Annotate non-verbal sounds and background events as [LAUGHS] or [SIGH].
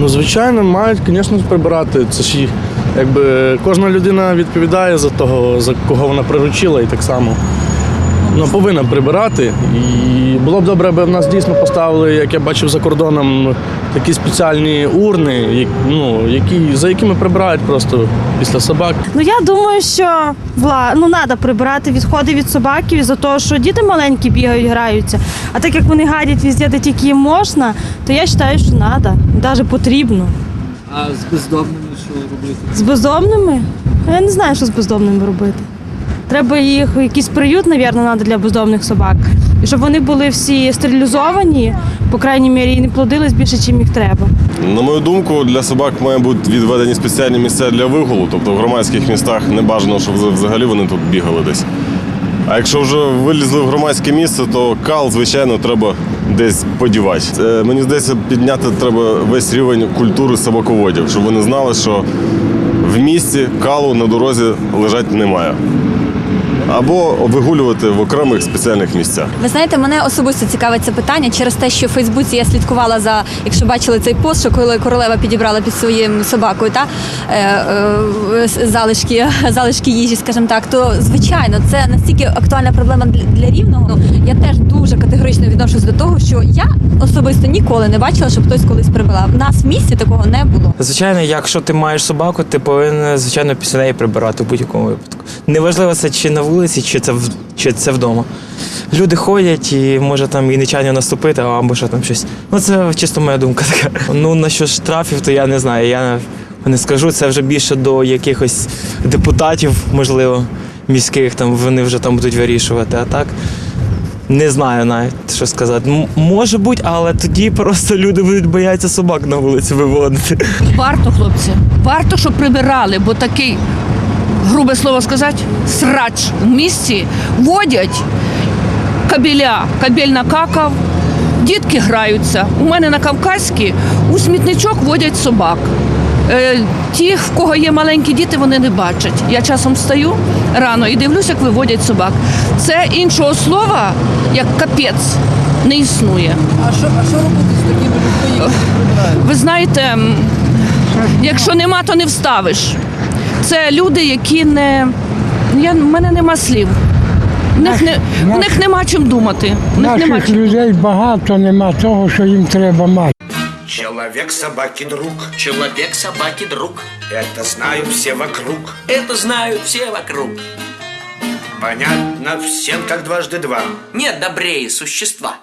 Ну, звичайно, мають, звісно, прибирати. Це ж їх, якби кожна людина відповідає за того, за кого вона приручила, і так само. Ну, повинна прибирати. І було б добре, аби в нас дійсно поставили, як я бачив за кордоном, такі спеціальні урни, ну, які, за якими прибирають просто після собак. Ну я думаю, що вла... ну, треба прибирати відходи від собаків за того, що діти маленькі бігають, граються. А так як вони гадять везде, де тільки їм можна, то я вважаю, що треба, навіть потрібно. А з бездомними що робити? З бездомними? Я не знаю, що з бездомними робити. Треба їх якийсь приют, мабуть, треба для бездомних собак. І щоб вони були всі стерилізовані, по крайній мірі, і не плодились більше, ніж їх треба. На мою думку, для собак має бути відведені спеціальні місця для вигулу, тобто в громадських містах не бажано, щоб вза- взагалі вони тут бігали десь. А якщо вже вилізли в громадське місце, то кал, звичайно, треба десь подівати. Е, Мені здається, підняти треба весь рівень культури собаководів, щоб вони знали, що в місті калу на дорозі лежать немає. Або вигулювати в окремих спеціальних місцях. Ви знаєте, мене особисто цікавить це питання через те, що в Фейсбуці я слідкувала за, якщо бачили цей пост, що коли королева підібрала під своїм собакою та е, е, залишки, [LAUGHS] залишки їжі, скажімо так, то звичайно це настільки актуальна проблема для, для рівного. Ну, я теж дуже категорично відношусь до того, що я особисто ніколи не бачила, щоб хтось колись прибирав. У нас в місті такого не було. Звичайно, якщо ти маєш собаку, ти повинен, звичайно, після неї прибирати в будь-якому випадку. Неважливо, це чи на вулиці, чи це чи це вдома. Люди ходять і може там і нечайно наступити, або що там щось. Ну це чисто моя думка така. Ну на що штрафів, то я не знаю. Я не скажу, це вже більше до якихось депутатів, можливо, міських, там вони вже там будуть вирішувати. А так. Не знаю навіть, що сказати. М- може бути, але тоді просто люди будуть боятися собак на вулиці виводити. Варто, хлопці, варто, щоб прибирали, бо такий, грубе слово сказати, срач в місті водять кабеля, кабель накакав, дітки граються. У мене на Кавказькій у смітничок водять собак. Е, ті, в кого є маленькі діти, вони не бачать. Я часом встаю рано і дивлюся, як виводять собак. Це іншого слова, як капець, не існує. А що, а що робити з такими людьми. Ви знаєте, якщо нема, то не вставиш. Це люди, які не. Я, в мене нема слів. В них, не, в них нема чим думати. В них нема Наших чим. людей багато нема того, що їм треба мати. Человек собаки друг, Человек собаки друг. это знают все вокруг. Это знают все вокруг. Понятно всем, как дважды два. Нет добрее существа.